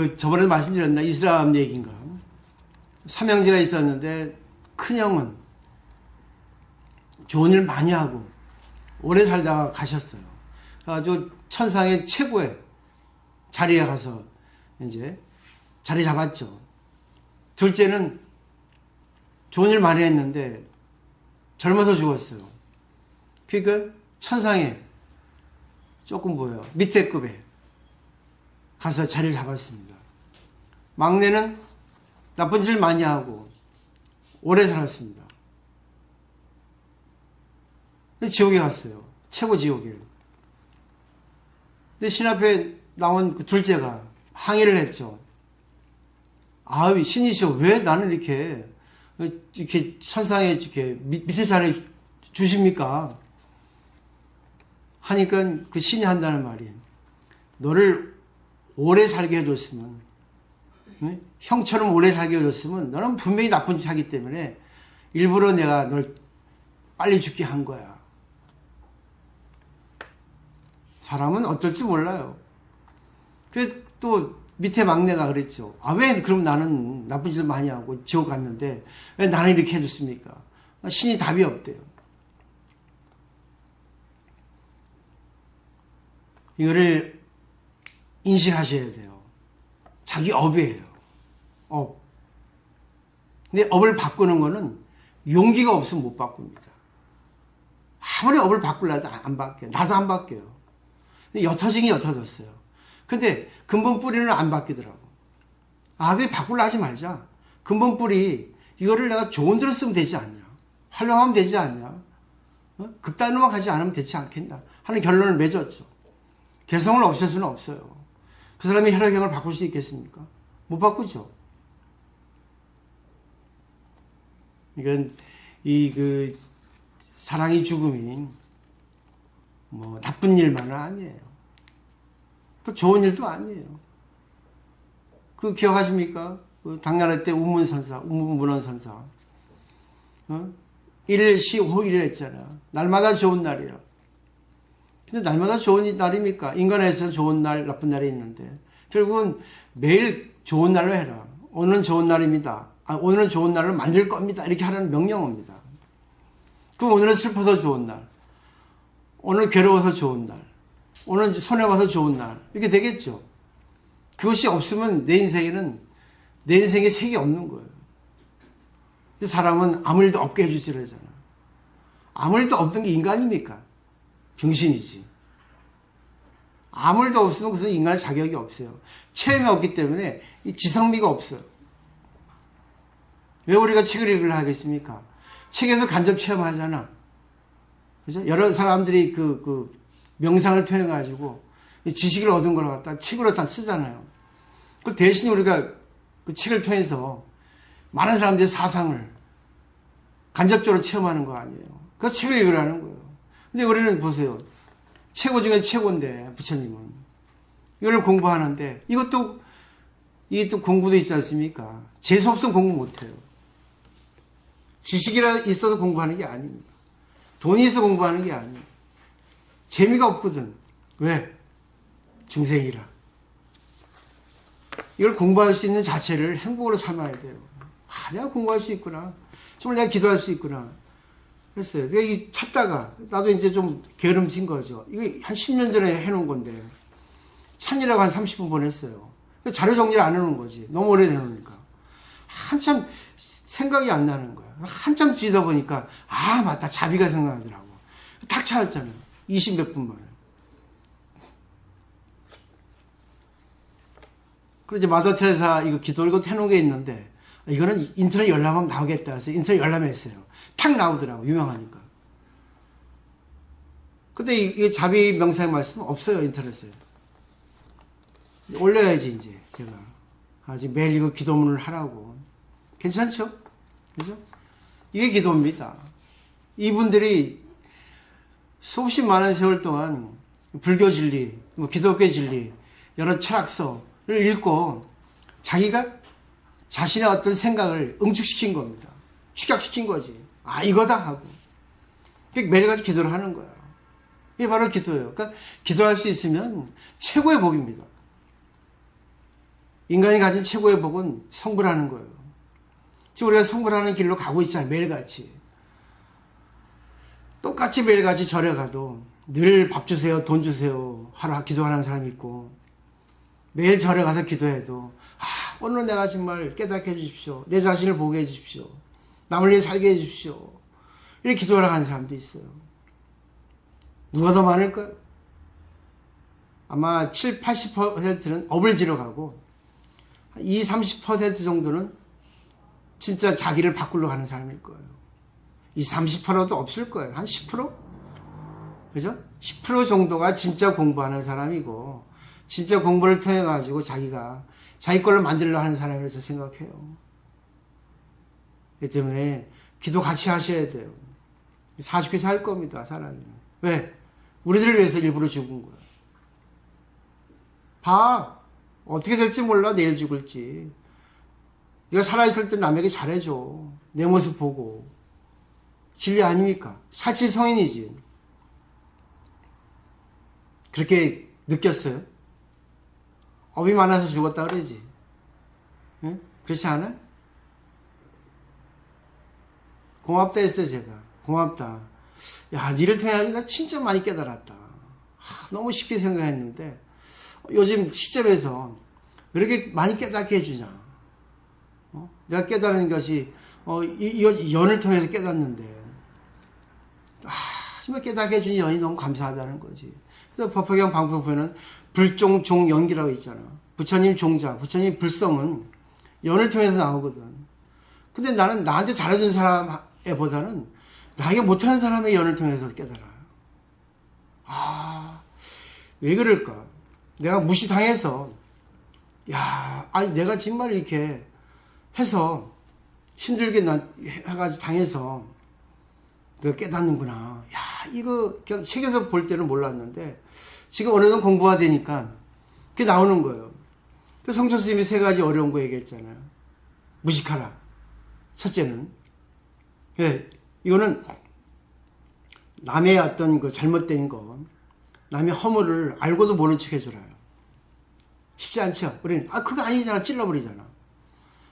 그 저번에 말씀드렸나 이슬람 얘기인가 삼형제가 있었는데 큰형은 좋은 일 많이 하고 오래 살다가 가셨어요. 아주 천상의 최고의 자리에 가서 이제 자리 잡았죠. 둘째는 좋은 일 많이 했는데 젊어서 죽었어요. 그러니까 천상에 조금 보여 밑에 급에 가서 자리를 잡았습니다. 막내는 나쁜 짓 많이 하고 오래 살았습니다. 지옥에 갔어요. 최고 지옥에. 근데 신 앞에 나온 그 둘째가 항의를 했죠. 아유, 신이시여, 왜 나는 이렇게, 이렇게 천상에 이렇게 밑- 밑에 자리에 주십니까? 하니까 그 신이 한다는 말이, 너를 오래 살게 해줬으면, 응? 형처럼 오래 살게 해줬으면, 너는 분명히 나쁜 짓 하기 때문에, 일부러 내가 널 빨리 죽게 한 거야. 사람은 어떨지 몰라요. 그또 밑에 막내가 그랬죠. 아, 왜 그럼 나는 나쁜 짓을 많이 하고 지옥 갔는데 왜 나는 이렇게 해줬습니까? 신이 답이 없대요. 이거를 인식하셔야 돼요. 자기 업이에요. 업. 근데 업을 바꾸는 거는 용기가 없으면 못 바꿉니다. 아무리 업을 바꾸려도 안 바뀌어요. 나도 안 바뀌어요. 근데 옅어지긴 옅어졌어요. 근데 근본 뿌리는 안 바뀌더라고. 아, 그게 바꾸려 하지 말자. 근본 뿌리, 이거를 내가 좋은 대로 쓰면 되지 않냐. 활용하면 되지 않냐. 어? 극단으로만 가지 않으면 되지 않겠나. 하는 결론을 맺었죠. 개성을 없앨 수는 없어요. 그 사람이 혈액형을 바꿀 수 있겠습니까? 못 바꾸죠. 이건, 이, 그, 사랑이 죽음이, 뭐, 나쁜 일만은 아니에요. 또 좋은 일도 아니에요. 그 기억하십니까? 그 당나라 때 우문선사, 우문문헌선사. 어? 1일 시 5일을 했잖아. 날마다 좋은 날이야. 근데 날마다 좋은 날입니까? 인간에서 좋은 날, 나쁜 날이 있는데. 결국은 매일 좋은 날로 해라. 오늘은 좋은 날입니다. 아, 오늘은 좋은 날을 만들 겁니다. 이렇게 하라는 명령어입니다. 그럼 오늘은 슬퍼서 좋은 날. 오늘 괴로워서 좋은 날. 오늘 손해봐서 좋은 날. 이렇게 되겠죠. 그것이 없으면 내 인생에는 내 인생에 색이 없는 거예요. 사람은 아무 일도 없게 해주시려 하잖아. 아무 일도 없는 게 인간입니까? 병신이지. 아무 일도 없으면 그것은 인간의 자격이 없어요. 체험이 없기 때문에 이 지성미가 없어요. 왜 우리가 책을 읽으려 하겠습니까? 책에서 간접 체험하잖아. 그죠? 여러 사람들이 그, 그, 명상을 통해가지고 지식을 얻은 걸 갖다 책으로 다 쓰잖아요. 그 대신 우리가 그 책을 통해서 많은 사람들의 사상을 간접적으로 체험하는 거 아니에요. 그 책을 읽으라는 거예요. 근데 우리는 보세요. 최고 중에 최고인데, 부처님은. 이걸 공부하는데, 이것도, 이게 또 공부도 있지 않습니까? 재수 없으면 공부 못해요. 지식이라 있어서 공부하는 게 아닙니다. 돈이 있어 공부하는 게 아니에요. 재미가 없거든. 왜? 중생이라. 이걸 공부할 수 있는 자체를 행복으로 삼아야 돼요. 아, 내가 공부할 수 있구나. 정말 내가 기도할 수 있구나. 했어요. 내가 이 찾다가, 나도 이제 좀 게으름진 거죠. 이거 한 10년 전에 해놓은 건데, 찾느라고 한 30분 보냈어요. 자료 정리를 안 해놓은 거지. 너무 오래되놓으니까. 한참 생각이 안 나는 거야. 한참 지다 보니까, 아, 맞다. 자비가 생각나더라고. 탁 찾았잖아요. 20 몇 분 만에. 그리고 마더 테레사 이거 기도 이거 해놓은 게 있는데, 이거는 인터넷 열람하면 나오겠다 해서 인터넷 열람했어요. 탁 나오더라고, 유명하니까. 근데 이 자비 명상 말씀 없어요, 인터넷에. 올려야지, 이제, 제가. 아직 매일 이거 기도문을 하라고. 괜찮죠? 그죠? 이게 기도입니다. 이분들이 수없이 많은 세월 동안 불교 진리, 뭐 기독교 진리, 여러 철학서를 읽고 자기가 자신의 어떤 생각을 응축시킨 겁니다. 축약시킨 거지. 아, 이거다 하고. 매일같이 기도를 하는 거야. 이게 바로 기도예요. 그러니까 기도할 수 있으면 최고의 복입니다. 인간이 가진 최고의 복은 성불하는 거예요. 지금 우리가 성불하는 길로 가고 있잖아요. 매일같이. 똑같이 매일같이 절에 가도 늘 밥 주세요, 돈 주세요 하라 기도하는 사람이 있고 매일 절에 가서 기도해도 아, 오늘 내가 정말 깨닫게 해주십시오. 내 자신을 보게 해주십시오. 남을 위해 살게 해주십시오. 이렇게 기도하러 가는 사람도 있어요. 누가 더 많을까요? 아마 7, 80%는 업을 지러 가고 2, 30% 정도는 진짜 자기를 바꾸러 가는 사람일 거예요. 이 30%도 없을 거예요. 한 10%? 그죠? 10% 정도가 진짜 공부하는 사람이고 진짜 공부를 통해 가지고 자기가 자기 걸로 만들려 하는 사람이라고 저 생각해요. 그렇기 때문에 기도 같이 하셔야 돼요. 40회 살 겁니다, 사랑이. 왜? 우리들을 위해서 일부러 죽은 거야. 봐. 어떻게 될지 몰라, 내일 죽을지. 네가 살아있을 때 남에게 잘해줘. 내 모습 보고. 진리 아닙니까? 사치 성인이지. 그렇게 느꼈어요? 업이 많아서 죽었다 그러지. 응? 그렇지 않아? 고맙다 했어요, 제가. 고맙다. 야, 니를 통해 나 진짜 많이 깨달았다. 하, 너무 쉽게 생각했는데, 요즘 시점에서 왜 이렇게 많이 깨닫게 해주냐. 어? 내가 깨달은 것이, 어, 이, 이 연을 통해서 깨닫는데, 아, 정말 깨닫게 해주니 연이 너무 감사하다는 거지. 그래서 법화경 방법 보면은 불종 종 연기라고 있잖아. 부처님 종자, 부처님 불성은 연을 통해서 나오거든. 근데 나는 나한테 잘해준 사람에 보다는 나에게 못하는 사람의 연을 통해서 깨달아요. 아, 왜 그럴까? 내가 무시당해서, 야, 아니, 내가 정말 이렇게 해서 힘들게 난, 해가지고 당해서 내가 깨닫는구나. 야, 이거 그냥 책에서 볼 때는 몰랐는데, 지금 어느덧 공부가 되니까 그게 나오는 거예요. 그 성철 스님이 세 가지 어려운 거 얘기했잖아요. 무식하라. 첫째는. 예, 이거는 남의 어떤 그 잘못된 거, 남의 허물을 알고도 모른 척 해주라요. 쉽지 않죠? 우리는, 아, 그거 아니잖아. 찔러버리잖아.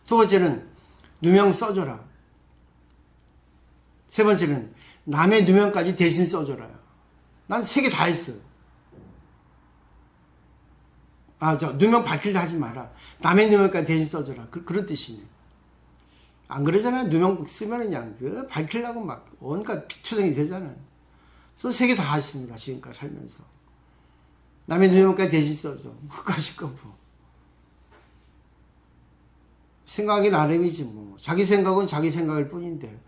두 번째는, 누명 써줘라. 세 번째는, 남의 누명까지 대신 써줘라요. 난 세 개 다 했어. 아, 저, 누명 밝힐려 하지 마라. 남의 누명까지 대신 써줘라. 그, 그런 뜻이네. 안 그러잖아요. 누명 쓰면 그냥, 그, 밝히려고 막, 온갖 투정이 되잖아요. 그래서 세 개 다 했습니다. 지금까지 살면서. 남의 누명까지 대신 써줘. 그까짓 거 뭐. 생각이 나름이지 뭐. 자기 생각은 자기 생각일 뿐인데,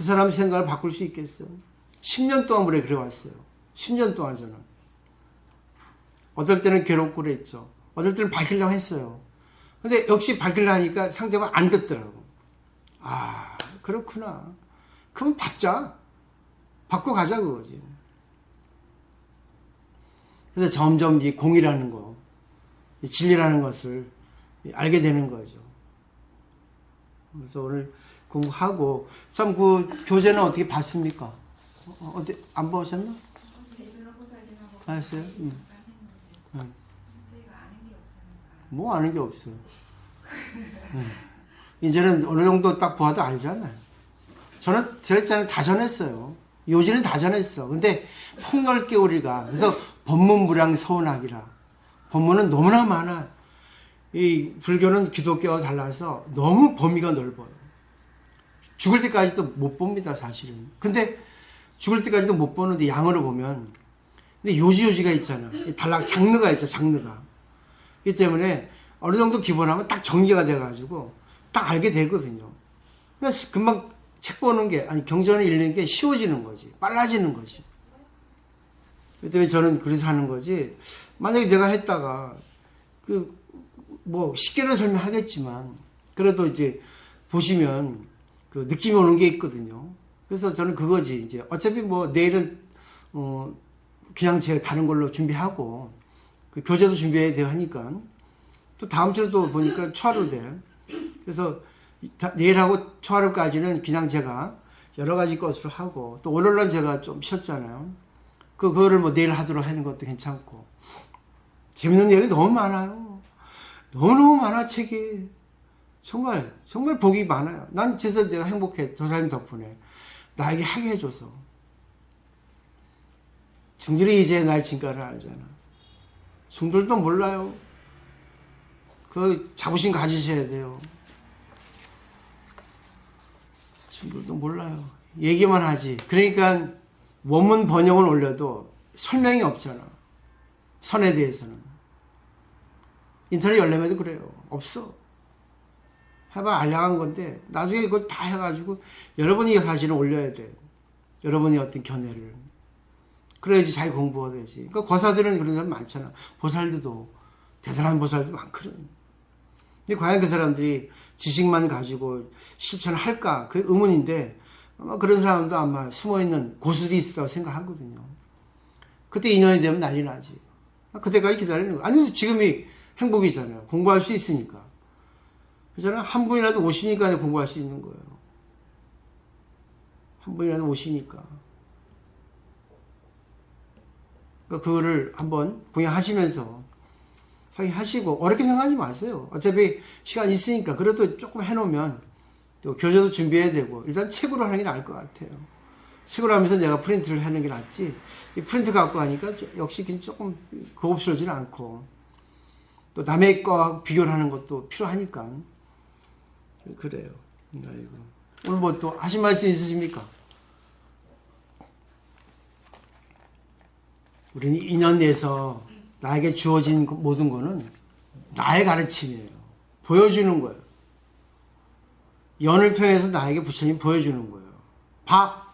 그 사람 생각을 바꿀 수 있겠어? 10년 동안 그래, 그래왔어요. 10년 동안 저는. 어떨 때는 괴롭고 그랬죠. 어떨 때는 밝히려고 했어요. 근데 역시 밝히려 하니까 상대방 안 듣더라고. 아, 그렇구나. 그럼 받자. 받고 가자, 그거지. 그래서 점점 이 공이라는 거, 이 진리라는 것을 알게 되는 거죠. 그래서 오늘 공부하고, 참 그 교재는 어떻게 봤습니까? 어, 어디, 안 보셨나? 알았어요? 응. 응. 뭐 아는 게 없어. 응. 이제는 어느 정도 딱 보아도 알잖아요. 저는 저랬잖아요. 다 전했어요. 요지는 다 전했어. 근데 폭넓게 우리가 그래서 법문부량 서운하기라. 법문은 너무나 많아. 이 불교는 기독교와 달라서 너무 범위가 넓어요. 죽을 때까지도 못 봅니다, 사실은. 근데 죽을 때까지도 못 보는데 양으로 보면 근데 요지요지가 있잖아. 단락 장르가 있죠, 장르가. 이 때문에 어느 정도 기본하면 딱 정리가 돼가지고 딱 알게 되거든요. 그래서 금방 책 보는 게, 아니, 경전을 읽는 게 쉬워지는 거지. 빨라지는 거지. 그 때문에 저는 그래서 하는 거지. 만약에 내가 했다가, 그, 뭐, 쉽게는 설명하겠지만, 그래도 이제 보시면 그 느낌이 오는 게 있거든요. 그래서 저는 그거지. 이제 어차피 뭐 내일은, 어, 그냥 제가 다른 걸로 준비하고, 그 교재도 준비해야 되고 하니까, 또 다음 주에도 보니까 초하루 돼. 그래서 내일하고 초하루까지는 그냥 제가 여러 가지 것을 하고 또 월요일은 제가 좀 쉬었잖아요. 그 그거를 뭐 내일 하도록 하는 것도 괜찮고 재밌는 얘기 너무 많아요. 너무너무 많아 책이 정말 정말 복이 많아요. 난 진짜 내가 행복해 저 사람 덕분에 나에게 하게 해줘서 중들이 이제 나의 진가를 알잖아. 중들도 몰라요. 그 자부심 가지셔야 돼요. 중들도 몰라요. 얘기만 하지. 그러니까 원문 번역을 올려도 설명이 없잖아. 선에 대해서는. 인터넷 열려면도 그래요. 없어. 해봐 알량한 건데 나중에 이걸 다 해가지고 여러분이 사실은 올려야 돼. 여러분이 어떤 견해를. 그래야지 자기 공부가 되지. 그러니까 거사들은 그런 사람 많잖아. 보살들도 대단한 보살도 많거든. 근데 과연 그 사람들이 지식만 가지고 실천을 할까? 그게 의문인데 아마 그런 사람도 아마 숨어있는 고수들이 있을 거라고 생각하거든요. 그때 인연이 되면 난리 나지. 그때까지 기다리는 거. 아니, 지금이 행복이잖아요. 공부할 수 있으니까. 그잖아. 한 분이라도 오시니까 공부할 수 있는 거예요. 한 분이라도 오시니까. 그러니까 그거를 한번 공양하시면서 하시고 어렵게 생각하지 마세요. 어차피 시간 있으니까 그래도 조금 해놓으면 또 교재도 준비해야 되고 일단 책으로 하는 게 나을 것 같아요. 책으로 하면서 내가 프린트를 하는 게 낫지. 이 프린트 갖고 하니까 역시 조금 고급스러지는 않고 또 남의 거하고 비교를 하는 것도 필요하니까 그래요. 아이고. 오늘 뭐 또 하신 말씀 있으십니까? 우리는 인연 내에서 나에게 주어진 모든 거는 나의 가르침이에요. 보여주는 거예요. 연을 통해서 나에게 부처님 보여주는 거예요. 봐!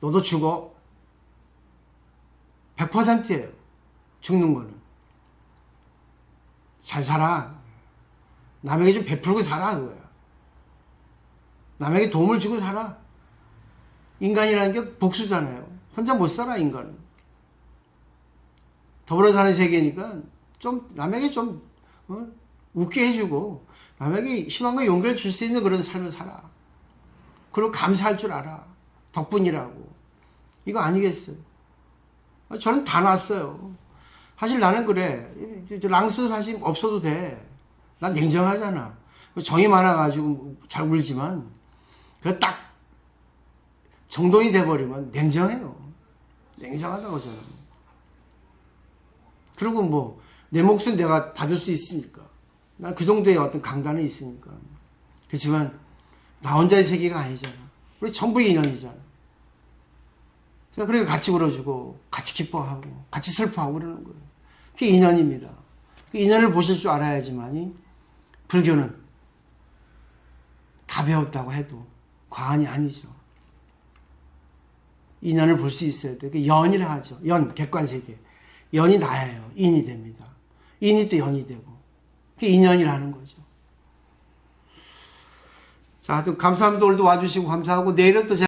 너도 죽어. 100%예요. 죽는 거는. 잘 살아. 남에게 좀 베풀고 살아, 그거야. 남에게 도움을 주고 살아. 인간이라는 게 복수잖아요. 혼자 못 살아, 인간은. 더불어 사는 세계니까 좀 남에게 좀 어? 웃게 해주고 남에게 희망과 용기를 줄 수 있는 그런 삶을 살아. 그리고 감사할 줄 알아. 덕분이라고. 이거 아니겠어요. 저는 다 놨어요. 사실 나는 그래. 랑스 사실 없어도 돼. 난 냉정하잖아. 정이 많아가지고 잘 울지만, 그 딱, 정돈이 돼버리면 냉정해요. 냉정하다고 저는. 그리고 뭐, 내 몫은 내가 받을 수 있으니까. 난 그 정도의 어떤 강단은 있으니까. 그렇지만, 나 혼자의 세계가 아니잖아. 우리 전부 인연이잖아. 그러니까 같이 울어주고, 같이 기뻐하고, 같이 슬퍼하고 그러는 거예요. 그게 인연입니다. 그 인연을 보실 줄 알아야지만이, 불교는 다 배웠다고 해도 과언이 아니죠. 인연을 볼 수 있어야 돼. 그 연이라 하죠. 연, 객관세계. 연이 나예요. 인이 됩니다. 인이 또 연이 되고. 그게 인연이라는 거죠. 자, 또 감사합니다. 오늘도 와주시고 감사하고 내일은 또 제가